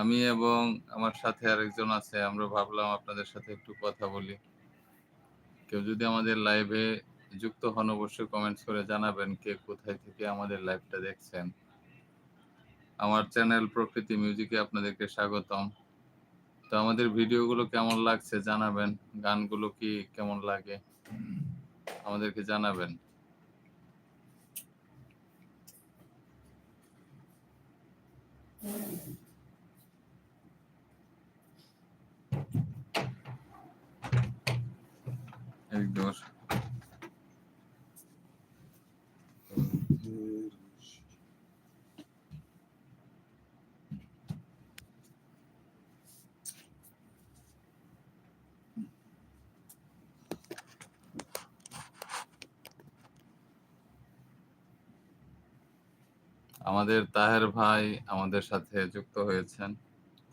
আমি এবং আমার সাথে আরেকজন আছে, আমরা ভাবলাম আপনাদের সাথে একটু কথা বলি। কেউ যদি আমাদের লাইভে যুক্ত হন, অবশ্যই কমেন্টস করে জানাবেন কে কোথায় থেকে আমাদের লাইভটা দেখছেন। আমার চ্যানেল প্রকৃতি মিউজিকে আপনাদেরকে স্বাগতম। তো আমাদের ভিডিওগুলো কেমন লাগছে জানাবেন। গানগুলো কি কেমন লাগে আমাদেরকে জানাবেন। আমাদের তাহের ভাই আমাদের সাথে যুক্ত হয়েছেন।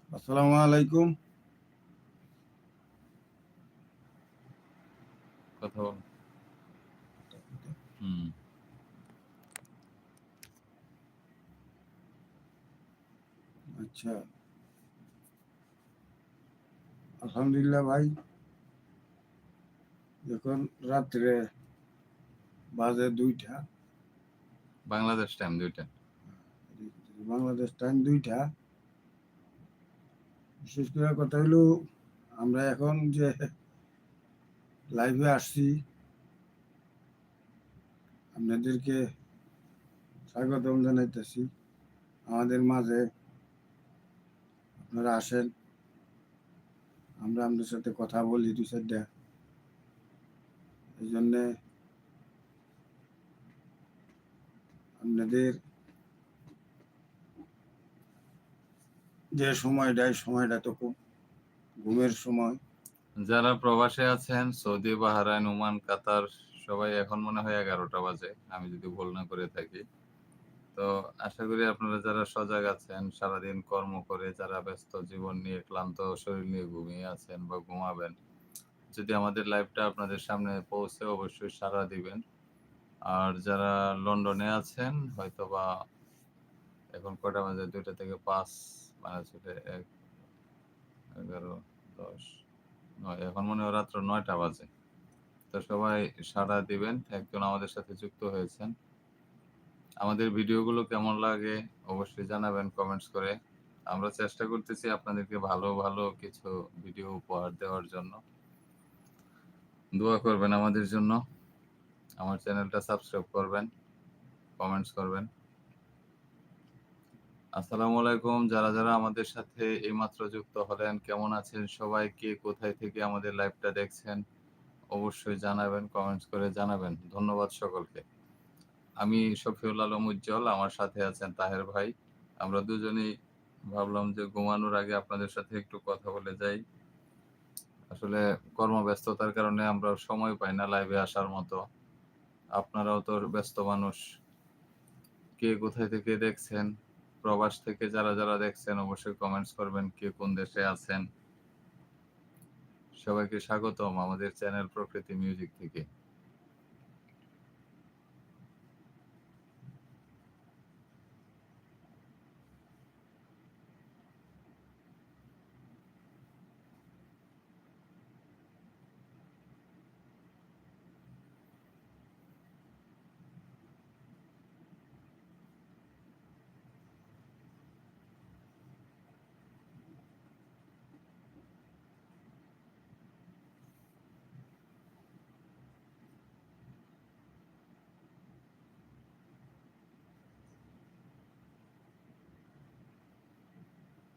আসসালামু আলাইকুম কথা বল হুম আচ্ছা। আলহামদুলিল্লাহ ভাই। এখন রাত্রে বাজে দুইটা। বাংলাদেশ টাইম দুইটা। বাংলাদেশ টাইম দুইটা। বিশেষ করে কথা হলো আমরা এখন যে লাইভে আসছি আপনাদেরকে স্বাগতম জানাইতেছি। আমাদের মাঝে আপনারা আসেন। আমরা আপনাদের সাথে কথা বলি, দুই চারটা। এই জন্যে আপনাদের যে সময়টা, এই সময়টা তো খুব ঘুমের সময়। যারা প্রবাসে আছেন, সৌদি, বাহারাইন, ওমান, কাতার, সবাই এখন মনে হয় এগারোটা বাজে, আমি যদি ভুল না করে থাকি। তো আশা করি আপনারা যারা সজাগ আছেন, সারাদিন কর্ম করে, যারা ব্যস্ত জীবন নিয়ে ক্লান্ত শরীর নিয়ে ঘুমিয়ে আছেন বা ঘুমাবেন, যদি আমাদের লাইভটা আপনাদের সামনে পৌঁছে অবশ্যই সাড়া দিবেন। আর যারা লন্ডনে আছেন হয়তো বা এখন কয়টা বাজে? দুইটা থেকে পাঁচ মানে ছুটে এক, এগারো, দশ, নয়, এখন মনে হয় রাত্র নয়টা বাজে। তো সবাই সাড়া দিবেন, একজন আমাদের সাথে যুক্ত হয়েছেন। আমাদের ভিডিওগুলো কেমন লাগে অবশ্যই জানাবেন কমেন্টস করে। আমরা চেষ্টা করতেছি আপনাদেরকে ভালো ভালো কিছু ভিডিও উপহার দেওয়ার জন্য। দোয়া করবেন আমাদের জন্য। আমার চ্যানেলটা সাবস্ক্রাইব করবেন কমেন্টস করবেন। আসসালামু আলাইকুম। যারা যারা আমাদের সাথে এইমাত্র যুক্ত হলেন, কেমন আছেন সবাই? কে কোথায় থেকে আমাদের লাইভটা দেখছেন? অবশ্যই জানাবেন কমেন্টস করে জানাবেন। ধন্যবাদ সকলকে। আমি শফিউল আলম উজ্জ্বল, আমার সাথে আছেন তাহের ভাই। আমরা দুজনেই ভাবলাম যে ঘুমানোর আগে আপনাদের সাথে একটু কথা বলে যাই। আসলে কর্মব্যস্ততার কারণে আমরা সময় পাই না লাইভে আসার মতো। আপনারাও তো ব্যস্ত মানুষ। কে কোথায় থেকে দেখছেন? প্রবাস থেকে যারা যারা দেখছেন, অবশ্যই কমেন্টস করবেন কে কোন দেশে আছেন। সবাইকে স্বাগতম আমাদের চ্যানেল প্রকৃতি মিউজিক থেকে।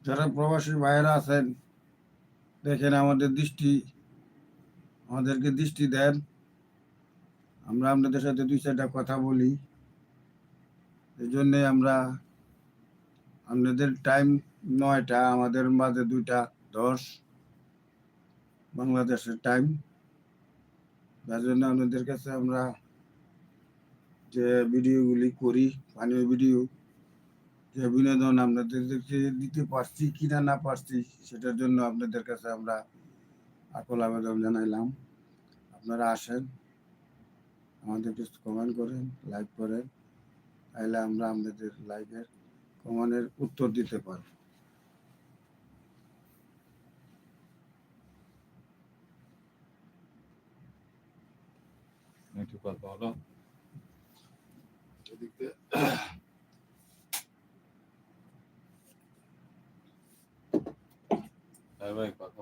যারা প্রবাসী ভাইয়েরা আছেন, দেখেন আমাদের দৃষ্টি, আমাদেরকে দৃষ্টি দেন। আমরা আপনাদের সাথে দুই চারটা কথা বলি। এই জন্যে আমরা আপনাদের টাইম নয়টা, আমাদের মাঝে দুইটা দশ বাংলাদেশের টাইম। যার জন্য আপনাদের কাছে আমরা যে ভিডিওগুলি করি, পানীয় ভিডিও যে বিনোদন আপনাদেরকে দিতে পারছি কি না না পারছি সেটার জন্য আপনাদের কাছে আমরা আকল আবেদন জানাইলাম। আপনারা আসেন আমাদের একটু কমেন্ট করেন লাইক করেন তাহলে আমরা আপনাদের লাইকের কমেন্টের উত্তর দিতে পারব। একটু কথা হ্যাঁ ভাই কথা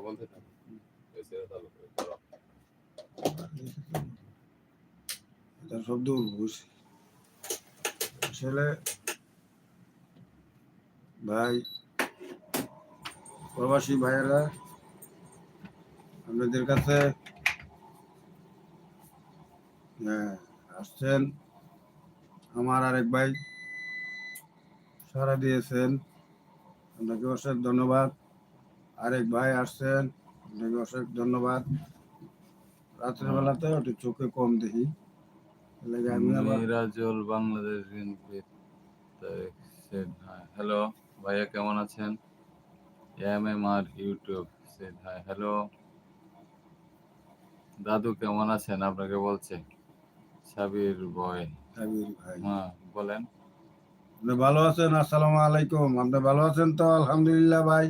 আসলে ভাই প্রবাসী ভাইয়েরা আপনাদের কাছে আসছেন আমার আরেক ভাই সারা দিয়েছেন আপনাকে অশেষ ধন্যবাদ আরেক ভাই আসছেন। অশেষ ধন্যবাদ। রাত্রের বেলাতে একটু চোখে কম দেখি। মিরাজুল বাংলাদেশ হ্যালো ভাইয়া কেমন আছেন? M M R YouTube said hi. Hello দাদু কেমন আছেন? আপনাকে বলছে। সাবির বয় সাবির ভাই। হ্যাঁ বলেন। আপনি ভালো আছেন? আসসালামু আলাইকুম। আপনি ভালো আছেন তো? আলহামদুলিল্লাহ ভাই।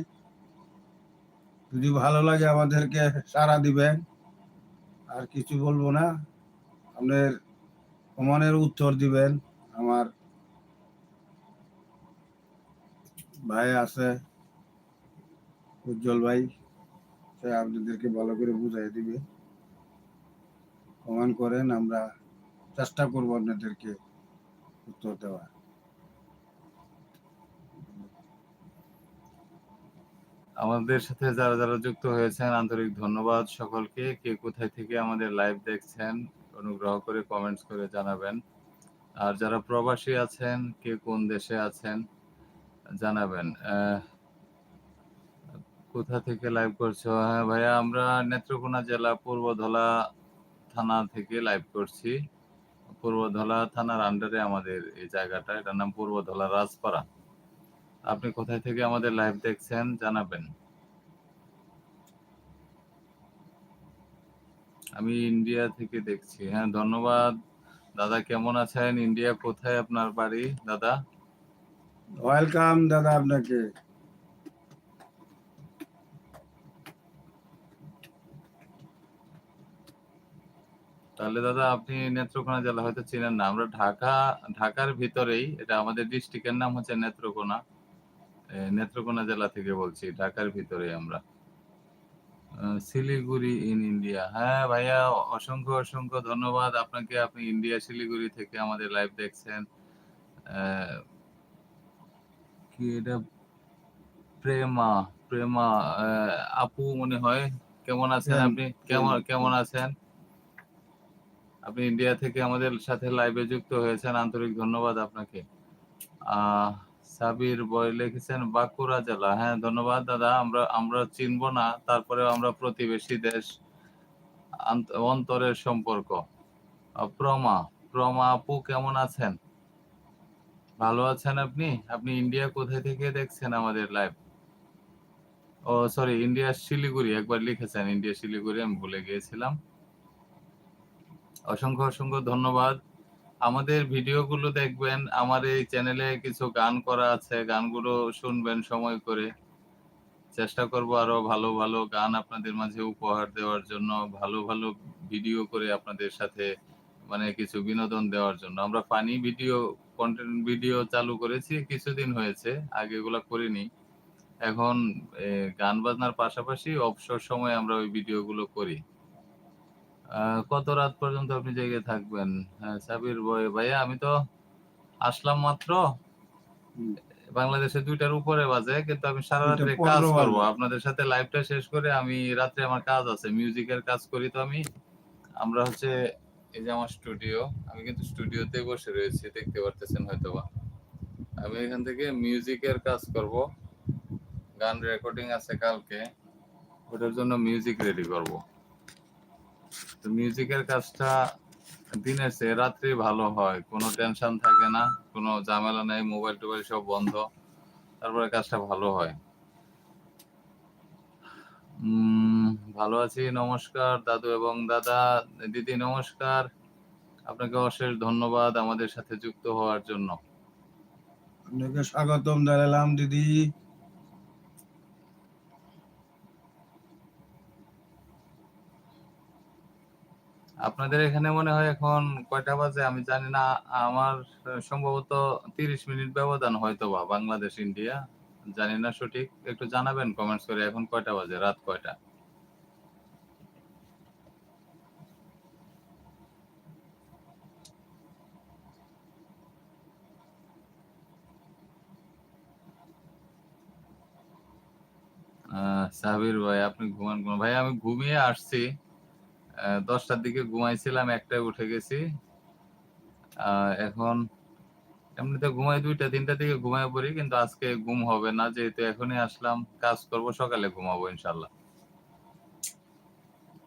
যদি ভালো লাগে আমাদেরকে সারা দিবেন, আর কিছু বলব না। আপনার কমনের উত্তর দিবেন, আমার ভাই আছে, উজ্জ্বল ভাই, সে আপনাদেরকে ভালো করে বুঝাই দিবে। কমান করেন, আমরা চেষ্টা করব আপনাদেরকে উত্তর দেওয়ার। আমাদের সাথে যারা যারা যুক্ত হয়েছেন, আন্তরিক ধন্যবাদ সকলকে। কে কোথায় থেকে আমাদের লাইভ দেখছেন, অনুগ্রহ করে কমেন্টস করে জানাবেন। আর যারা প্রবাসী আছেন, কে কোন দেশে আছেন, জানাবেন। কোথা থেকে লাইভ করছ? হ্যাঁ ভাইয়া, আমরা নেত্রকোনা জেলা পূর্বধলা থানা থেকে লাইভ করছি। পূর্বধলা থানার আন্ডারে আমাদের এই জায়গাটা। এটার নাম পূর্বধলা রাজপাড়া। আপনি কোথায় থেকে আমাদের লাইভ দেখছেন জানাবেন। আমি ইন্ডিয়া থেকে দেখছি। হ্যাঁ ধন্যবাদ। দাদা কেমন আছেন? ইন্ডিয়া কোথায় আপনার বাড়ি? দাদা? ওয়েলকাম দাদা আপনাকে। তাহলে দাদা আপনি নেত্রকোনা জেলা হয়তো চিনেন না। আমরা ঢাকা ঢাকার ভিতরেই এটা আমাদের ডিস্ট্রিক্টের নাম হচ্ছে নেত্রকোনা। নেত্রকোনা জেলা থেকে বলছি ঢাকার ভিতরে আমরা। শিলিগুড়ি ইন ইন্ডিয়া হ্যাঁ ভাইয়া অসংখ্য অসংখ্য ধন্যবাদ। আপনাকে আপনি ইন্ডিয়া শিলিগুড়ি থেকে আমাদের লাইভ দেখছেন। কি এটা? প্রেমা প্রেমা আপু মনে হয়। কেমন আছেন আপনি? কেমন কেমন আছেন? আপনি ইন্ডিয়া থেকে আমাদের সাথে লাইভে যুক্ত হয়েছেন। আন্তরিক ধন্যবাদ আপনাকে। আহ সাবির বয় লিখেছেন বাঁকুড়া জেলা। হ্যাঁ ধন্যবাদ দাদা, আমরা আমরা চিনব না তারপরে আমরা প্রতিবেশী দেশ অন্তরের সম্পর্ক। প্রমা প্রমা আপু কেমন আছেন? ভালো আছেন আপনি? আপনি ইন্ডিয়া কোথায় থেকে দেখছেন আমাদের লাইভ ও সরি ইন্ডিয়া শিলিগুড়ি, একবার লিখেছেন, ইন্ডিয়া শিলিগুড়ি, আমি ভুলে গিয়েছিলাম। অসংখ্য অসংখ্য ধন্যবাদ। আমাদের ভিডিওগুলো দেখবেন, আমার এই চ্যানেলে কিছু গান করা আছে, গানগুলো শুনবেন সময় করে। চেষ্টা করব আরও ভালো ভালো গান আপনাদের মাঝে উপহার দেওয়ার জন্য, ভালো ভালো ভিডিও করে আপনাদের সাথে মানে কিছু বিনোদন দেওয়ার জন্য। আমরা ফানি ভিডিও কন্টেন্ট ভিডিও চালু করেছি, কিছুদিন হয়েছে, আগে এগুলা করিনি। এখন গান বাজনার পাশাপাশি অবসর সময় আমরা ওই ভিডিওগুলো করি। কত রাত পর্যন্ত আপনি জেগে থাকবেন? হ্যাঁ সাবির বয় ভাইয়া আমি তো আসলাম মাত্র। বাংলাদেশে দুইটার উপরে বাজে কিন্তু আমি সারা রাত্রে কাজ করব। আপনাদের সাথে লাইভটা শেষ করে আমি রাত্রে আমার কাজ আছে মিউজিকের কাজ করি তো আমি। আমরা হচ্ছে এই যে আমার স্টুডিও আমি কিন্তু স্টুডিওতে বসে রয়েছি দেখতে পারতেছেন হয়তোবা। আমি এখান থেকে মিউজিকের কাজ করব। গান রেকর্ডিং আছে কালকে ওটার জন্য মিউজিক রেডি করব। মিউজিকের কাজটা দিনের চেয়ে রাত্রি ভালো হয়, কোনো টেনশন থাকে না, কোনো ঝামেলা নেই মোবাইল টোবাইল সব বন্ধ, তারপরে কাজটা ভালো হয়। ভালো আছি, নমস্কার দাদু এবং দাদা। দিদি, নমস্কার। আপনাকে অশেষ ধন্যবাদ আমাদের সাথে যুক্ত হওয়ার জন্য। আপনাকে স্বাগতম জানালাম, দিদি। আপনাদের এখানে মনে হয় এখন কয়টা বাজে? আমি জানি না, আমার সম্ভবত তিরিশ মিনিট ব্যবধান হয়তো বা বাংলাদেশ, ইন্ডিয়া। জানি না সঠিক, একটু জানাবেন কমেন্টস করে, এখন কয়টা বাজে? রাত কয়টা? সাবির ভাই, আপনি ঘুমান ভাই, আমি ঘুমিয়ে আসছি। দশটার দিকে ঘুমাইছিলাম, একটায় উঠে গেছি। এখন এমনিতে ঘুমাই দুইটা তিনটা দিকে ঘুমায় পড়ি, কিন্তু আজকে ঘুম হবে না, যেহেতু এখনই আসলাম, কাজ করব, সকালে ঘুমাবো ইনশাল্লাহ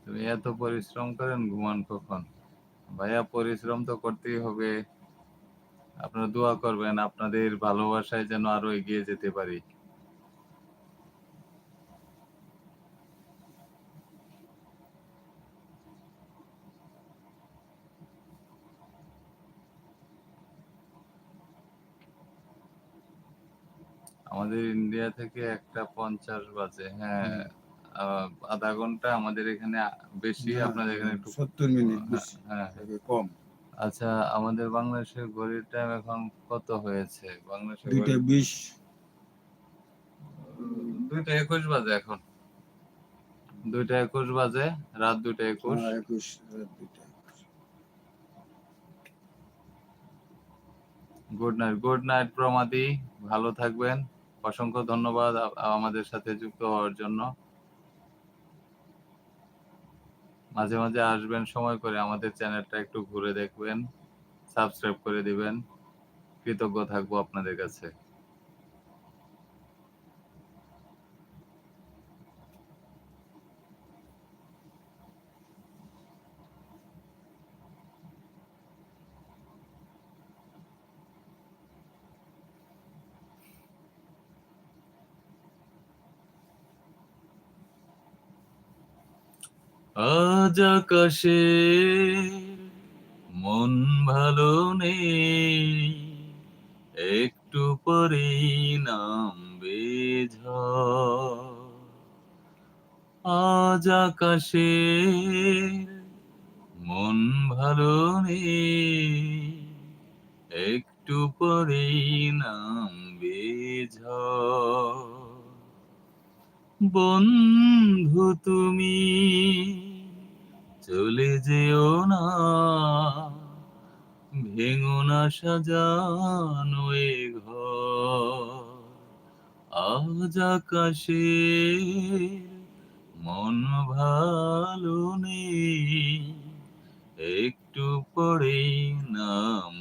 তুমি এত পরিশ্রম করেন, ঘুমান কখন? ভাইয়া, পরিশ্রম তো করতেই হবে। আপনারা দোয়া করবেন, আপনাদের ভালোবাসায় যেন আরও এগিয়ে যেতে পারি। আমাদের ইন্ডিয়া থেকে একটা পঞ্চাশ বাজে হ্যাঁ। আধা ঘণ্টা আমাদের এখানে বেশি আপনাদের এখানে একটু সত্তর মিনিট হ্যাঁ কম। আচ্ছা আমাদের বাংলাদেশের ঘড়ির টাইম এখন কত হয়েছে? বাংলাদেশের দুইটা বিশ। দুইটা একুশ বাজে এখন। দুইটা একুশ বাজে রাত দুইটা একুশ। হ্যাঁ, একুশ রাত দুইটা একুশ। গুড নাইট গুড নাইট প্রমাদি। ভালো থাকবেন। অসংখ্য ধন্যবাদ আমাদের সাথে যুক্ত হওয়ার জন্য। মাঝে মাঝে আসবেন, সময় করে আমাদের চ্যানেলটা একটু ঘুরে দেখবেন, সাবস্ক্রাইব করে দিবেন। কৃতজ্ঞ থাকব আপনাদের কাছে। আজ আকাশে মন ভালো নেই, একটু পরেই নামবে ঝড়। আজ আকাশে মন ভালো নেই, একটু পরেই নামবে ঝড়। বন্ধু তুমি চলে যেও না। ভেঙো না সাজানো এ ঘর। আজ আকাশে মন ভালো নেই। একটু পরে নামবে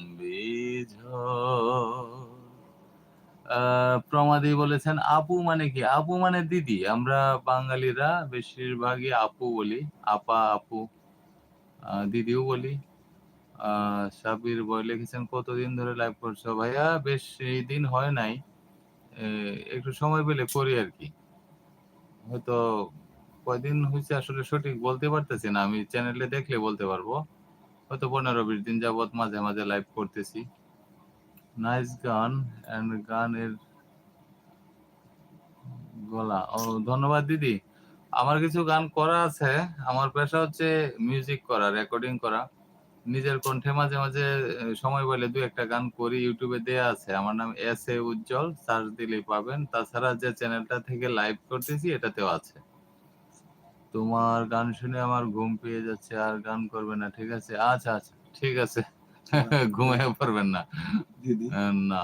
আহ, বলেছেন আপু মানে কি? আপু মানে দিদি। আমরা বাঙালিরা বেশিরভাগই আপু বলি আপা আপু দিদিও বলি। সাবির বয় লিখেছেন কতদিন ধরে লাইভ করছ? ভাইয়া বেশ এই দিন হয় নাই। একটু সময় পেলে করি আর কি। হয়তো কয়দিন হয়েছে আসলে সঠিক বলতে পারতেছি না আমি চ্যানেলে দেখলে বলতে পারব। হয়তো পনেরো বিশ দিন যাবৎ মাঝে মাঝে লাইভ করতেছি। নাইস গান এন্ড গানের গলা। ও ধন্যবাদ দিদি। আমার কিছু গান করা আছে। আমার পেশা হচ্ছে মিউজিক করা রেকর্ডিং করা। নিজের কণ্ঠে মাঝে মাঝে সময় পেলে দু একটা গান করি ইউটিউবে দেয়া আছে। আমার নাম এস এ উজ্জ্বল সার্চ দিলেই পাবেন। তাছাড়া যে চ্যানেলটা থেকে লাইভ করতেছি এটাতেও আছে। তোমার গান শুনে আমার ঘুম পেয়ে যাচ্ছে আর গান করবে না ঠিক আছে? আচ্ছা আচ্ছা ঠিক আছে। ঘুমিয়ে পারবেন না। দিদি। না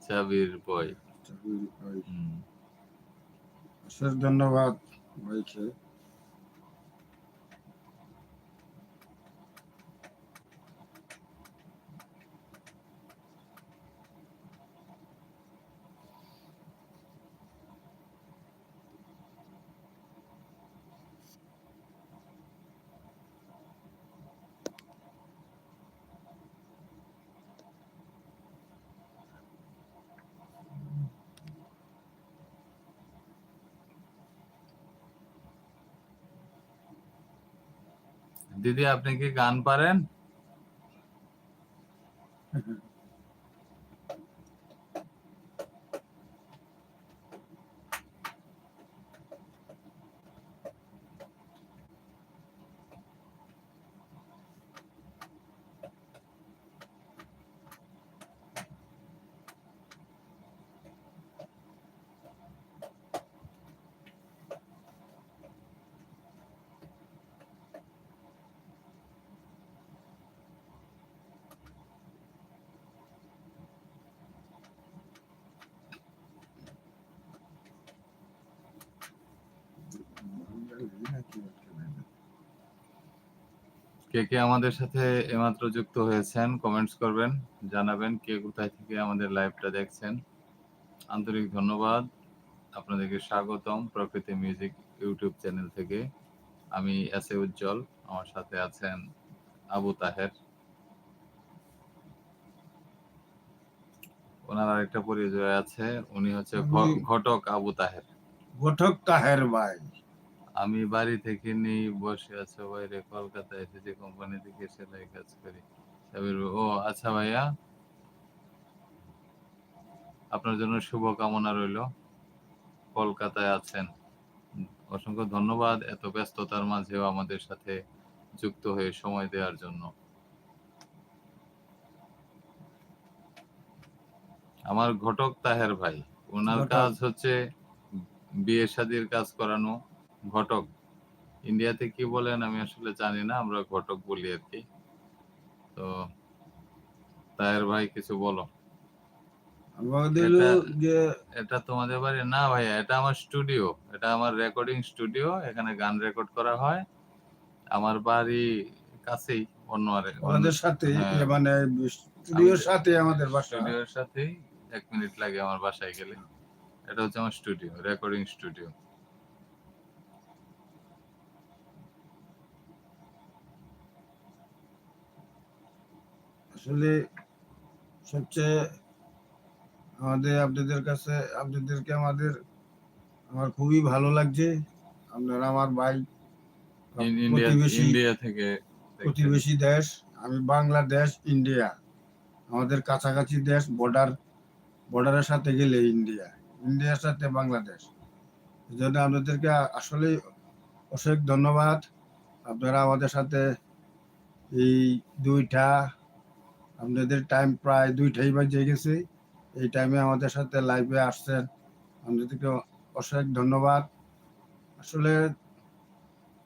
চাবির বই হুম। অশেষ ধন্যবাদ। ভাইকে দিদি আপনি কি গান পারেন কে কে আমাদের সাথে এমাত্র যুক্ত হয়েছেন কমেন্টস করবেন জানাবেন কে কোথায় থেকে আমাদের লাইভটা দেখছেন। আন্তরিক ধন্যবাদ। আপনাদেরকে স্বাগতম প্রকৃতি মিউজিক ইউটিউব চ্যানেল থেকে। আমি এস এ উজ্জ্বল আমার সাথে আছেন আবু তাহের। ওনার আরেকটা পরিচয় আছে উনি হচ্ছে ঘটক আবু তাহের। ঘটক তাহের ভাই। আমি বাড়ি থেকে নেই বসে আছো বাইরে কলকাতায় এসেছি কোম্পানি থেকে সেলাই কাজ করি। সাবির ও আচ্ছা ভাইয়া। আপনার জন্য শুভ কামনা রইল। কলকাতায় আছেন। অসংখ্য ধন্যবাদ এত ব্যস্ততার মাঝেও আমাদের সাথে যুক্ত হয়ে সময় দেওয়ার জন্য। আমার ঘটক তাহের ভাই ওনার কাজ হচ্ছে বিয়ে শাদির কাজ করানো। ঘটক। ইন্ডিয়াতে কি বলেন আমি আসলে জানি না আমরা ঘটক বলি আর কি। তো তাহের ভাই কিছু বলো। আমাদের এটা- যে এটা তোমাদের বাড়ি? না এটা আমার স্টুডিও এটা আমার রেকর্ডিং স্টুডিও এখানে গান রেকর্ড করা হয়। আমার বাড়ি কাছেই অন্য আরে আমাদের সাথে হ্যাঁ। মানে স্টুডিওর সাথে আমাদের বাসা। স্টুডিওর সাথেই এক মিনিট লাগে আমার বাসায় গেলে। এটা হচ্ছে আমার স্টুডিও রেকর্ডিং স্টুডিও। আসলে সবচেয়ে আমাদের আপনাদের কাছে আপনাদেরকে আমাদের আমার খুবই ভালো লাগছে। আপনারা আমার ভাই ইন্ডিয়া থেকে প্রতিবেশী দেশ আমি বাংলাদেশ ইন্ডিয়া। আমাদের কাছাকাছি দেশ বর্ডার বর্ডারের সাথে গেলে ইন্ডিয়া। ইন্ডিয়ার সাথে বাংলাদেশ। এই জন্য আপনাদেরকে আসলে অশেষ ধন্যবাদ। আপনারা আমাদের সাথে এই দুইটা আপনাদের টাইম প্রায় দুইটাই বাজে গেছে। এই টাইমে আমাদের সাথে লাইভে আসছেন। আপনাদেরকে অশেষ ধন্যবাদ। আসলে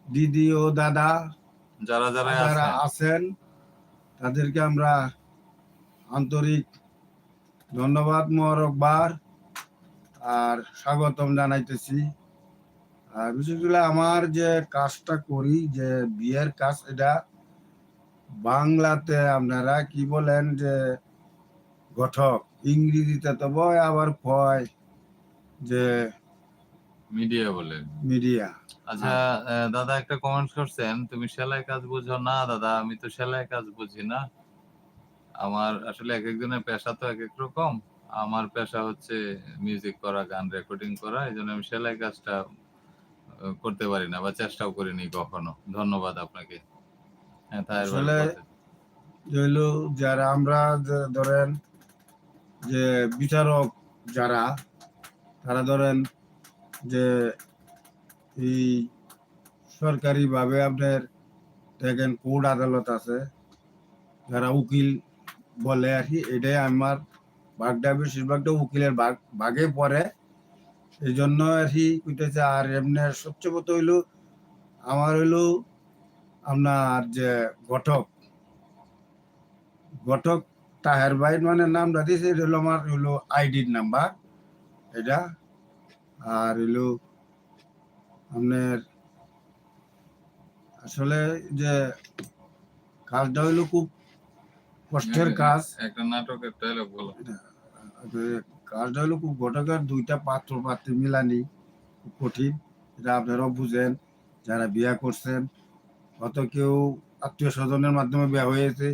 দিদি ও দাদা যারা যারা যারা আছেন। আছেন তাদেরকে আমরা আন্তরিক ধন্যবাদ মোরকবার আর স্বাগতম জানাইতেছি। আর বিশেষ করে আমার যে কাজটা করি যে বিয়ের কাজ এটা বাংলাতে আপনারা কি বলেন যে গঠক ইংরেজিতে তো বয় আবার কয় যে মিডিয়া বলেন মিডিয়া। আচ্ছা দাদা একটা কমেন্ট করছেন তুমি সেলাই কাজ বুঝো? না দাদা আমি তো সেলাই কাজ বুঝি না। আমার আসলে এক একজনের পেশা তো এক এক রকম। আমার পেশা হচ্ছে মিউজিক করা গান রেকর্ডিং করা এই জন্য আমি সেলাই কাজটা করতে পারি না বা চেষ্টাও করিনি কখনো। ধন্যবাদ আপনাকে। আসলে- বলতেন। যে যারা আমরা ধরেন যে বিচারক যারা তারা ধরেন যে এই সরকারিভাবে আপনার দেখেন কোর্ট আদালত আছে যারা উকিল বলে আর কি এটাই আমার ভাগটা বেশিরভাগটা উকিলের ভাগ ভাগে পড়ে এই জন্য আর কি কইতেছে আর এমনি সবচেয়ে বড় হইল আমার হইল আপনার যে ঘটক ঘটক তাহের ভাই মানে নামটা দিয়েছে এটা হলো আমার হলো আইডির নাম্বার এটা। আর হলো আপনার আসলে যে কাজটা হইল খুব কষ্টের কাজ। একটা নাটকের ডায়লগ বলো। কাজটা হলো খুব ঘটকের দুইটা পাত্র পাত্রী মিলানি খুব কঠিন এটা আপনারাও বুঝেন যারা বিয়া করছেন হয়তো কেউ আত্মীয় স্বজনের মাধ্যমে বিয়া হয়েছে।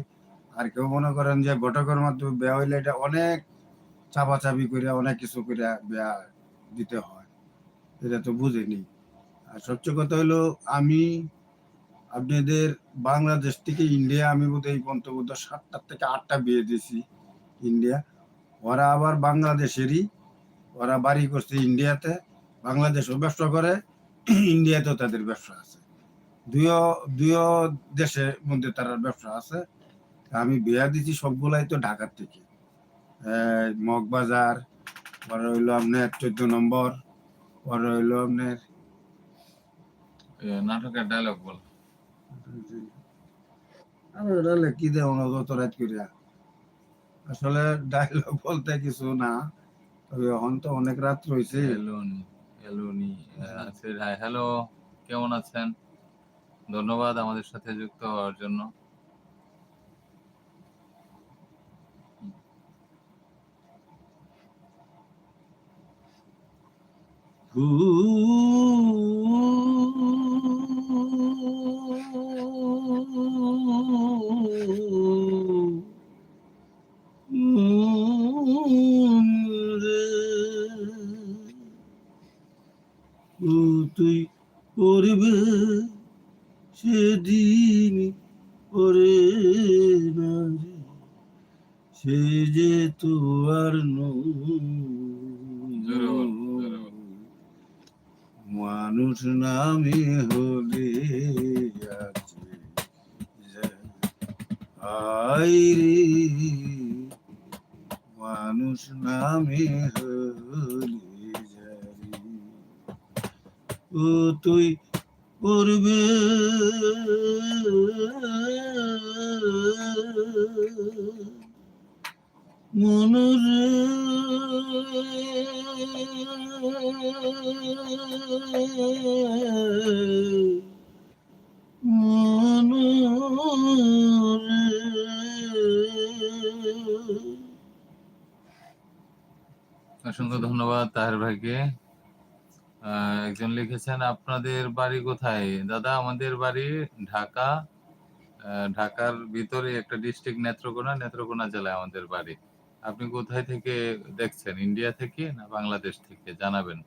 আর কেউ মনে করেন যে ঘটকের মাধ্যমে বিয়া হইলে এটা অনেক চাপাচাপি করে অনেক কিছু করে বিয়া দিতে হয়। এটা তো বুঝেনি। আর সবচেয়ে কথা হলো আমি আপনাদের বাংলাদেশ থেকে ইন্ডিয়া, আমি বোধ এই পর্যন্ত বোধ সাতটা থেকে আটটা বিয়ে দিয়েছি ইন্ডিয়া। ওরা আবার বাংলাদেশেরই, ওরা বাড়ি করছে ইন্ডিয়াতে। বাংলাদেশও ব্যবসা করে, ইন্ডিয়াতেও তাদের ব্যবসা আছে। দুইও দুইও দেশের মধ্যে তার ব্যবসা আছে। আমি বিয়া দিছি সবগুলাই তো ঢাকার থেকে। মগবাজার পরে হইল আপনার চোদ্দ নম্বর পরে হইল আপনার নাটকের ডায়লগ বলো। আমি কি দেব না রাত করিয়া আসলে ডায়লগ বলতে কিছু না তবে এখন তো অনেক রাত রয়েছে হ্যালো কেমন আছেন? ধন্যবাদ আমাদের সাথে যুক্ত হওয়ার জন্য। ও মানুষ নামে হলে আছে আই রে মানুষ নামে হলে যারে ও তুই করবে মনরে মনরে। অসংখ্য ধন্যবাদ তাহের ভাইকে। একজন লিখেছেন, আপনাদের বাড়ি কোথায়? দাদা, আমাদের বাড়ি ঢাকা। ঢাকার ভিতরে একটা ডিস্ট্রিক্ট নেত্রকোনা নেত্রকোনা জেলায় আমাদের বাড়ি। আপনি কোথায় থেকে দেখছেন? ইন্ডিয়া থেকে না বাংলাদেশ থেকে? জানাবেন।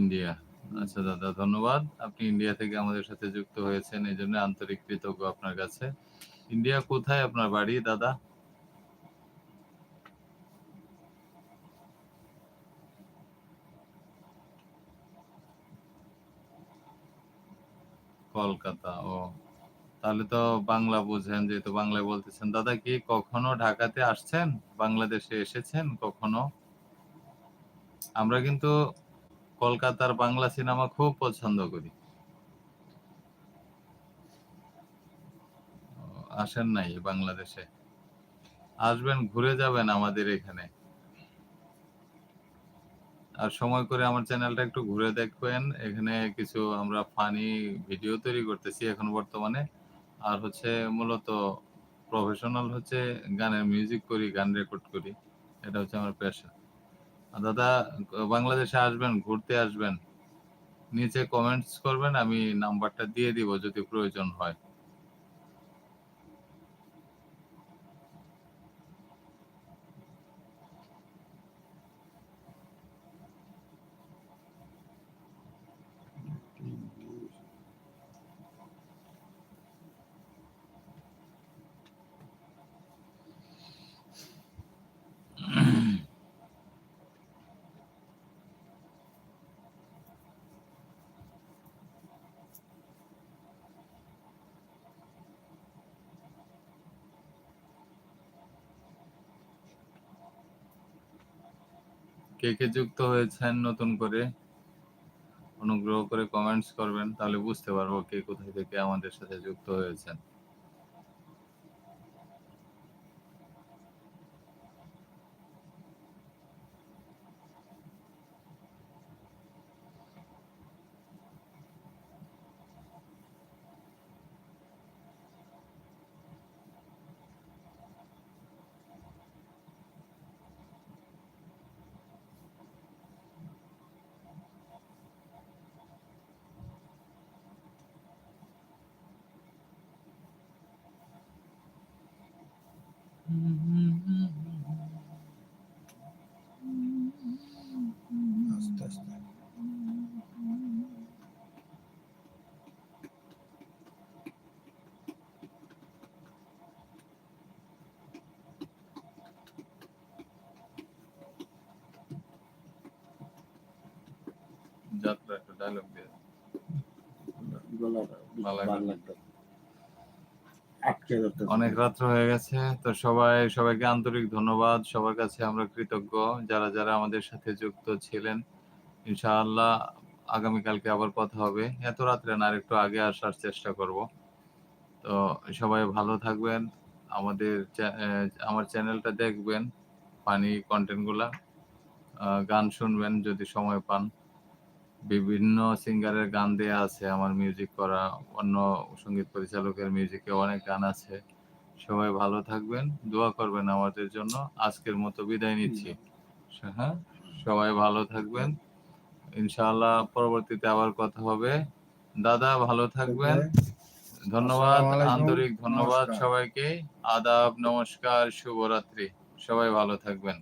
ইন্ডিয়া আচ্ছা দাদা, ধন্যবাদ। আপনি ইন্ডিয়া থেকে আমাদের সাথে যুক্ত হয়েছেন এই জন্য আন্তরিক কৃতজ্ঞ আপনার কাছে। ইন্ডিয়া কোথায় আপনার বাড়ি, দাদা? কলকাতা, ও। তাহলে তো বাংলা বুঝেন, যেহেতু বাংলায় বলতেছেন। দাদা কি কখনো ঢাকাতে আসছেন? বাংলাদেশে এসেছেন কখনো? আমরা কিন্তু কলকাতার বাংলা সিনেমা খুব পছন্দ করি। আসেন নাই বাংলাদেশে। আসবেন, ঘুরে যাবেন আমাদের এখানে। আর সময় করে আমার চ্যানেলটা একটু ঘুরে দেখবেন। এখানে কিছু আমরা ফানি ভিডিও তৈরি করতেছি এখন বর্তমানে। আর হচ্ছে মূলত প্রফেশনাল হচ্ছে গানের মিউজিক করি, গান রেকর্ড করি। এটা হচ্ছে আমার পেশা আর দাদা, বাংলাদেশে আসবেন, ঘুরতে আসবেন, নিচে কমেন্টস করবেন, আমি নাম্বারটা দিয়ে দিব যদি প্রয়োজন হয়। কে কে যুক্ত হয়েছেন নতুন করে অনুগ্রহ করে কমেন্টস করবেন, তাহলে বুঝতে পারব কে কোথায় থেকে আমাদের সাথে যুক্ত হয়েছেন। যাত্রা একটা ডায়লগ দিয়ে অনেক রাত্র হয়ে গেছে তো সবাই সবাইকে আন্তরিক ধন্যবাদ। সবার কাছে আমরা কৃতজ্ঞ যারা যারা আমাদের সাথে যুক্ত ছিলেন। ইনশাআল্লাহ আগামীকালকে আবার কথা হবে। এত রাত্রে না একটু আগে আসার চেষ্টা করব। তো সবাই ভালো থাকবেন। আমাদের আমার চ্যানেলটা দেখবেন ফানি কন্টেন্টগুলা আহ, গান শুনবেন যদি সময় পান। বিভিন্ন সিঙ্গারের গান দেয়া আছে আমার মিউজিক করা। অন্য সংগীত পরিচালকের মিউজিকে অনেক গান আছে। সবাই ভালো থাকবেন দোয়া করবেন আমাদের জন্য। আজকের মতো বিদায় নিচ্ছি। হ্যাঁ সবাই ভালো থাকবেন। ইনশাআল্লাহ পরবর্তীতে আবার কথা হবে। দাদা ভালো থাকবেন। ধন্যবাদ আন্তরিক ধন্যবাদ। সবাইকে। আদাব নমস্কার শুভরাত্রি। সবাই ভালো থাকবেন।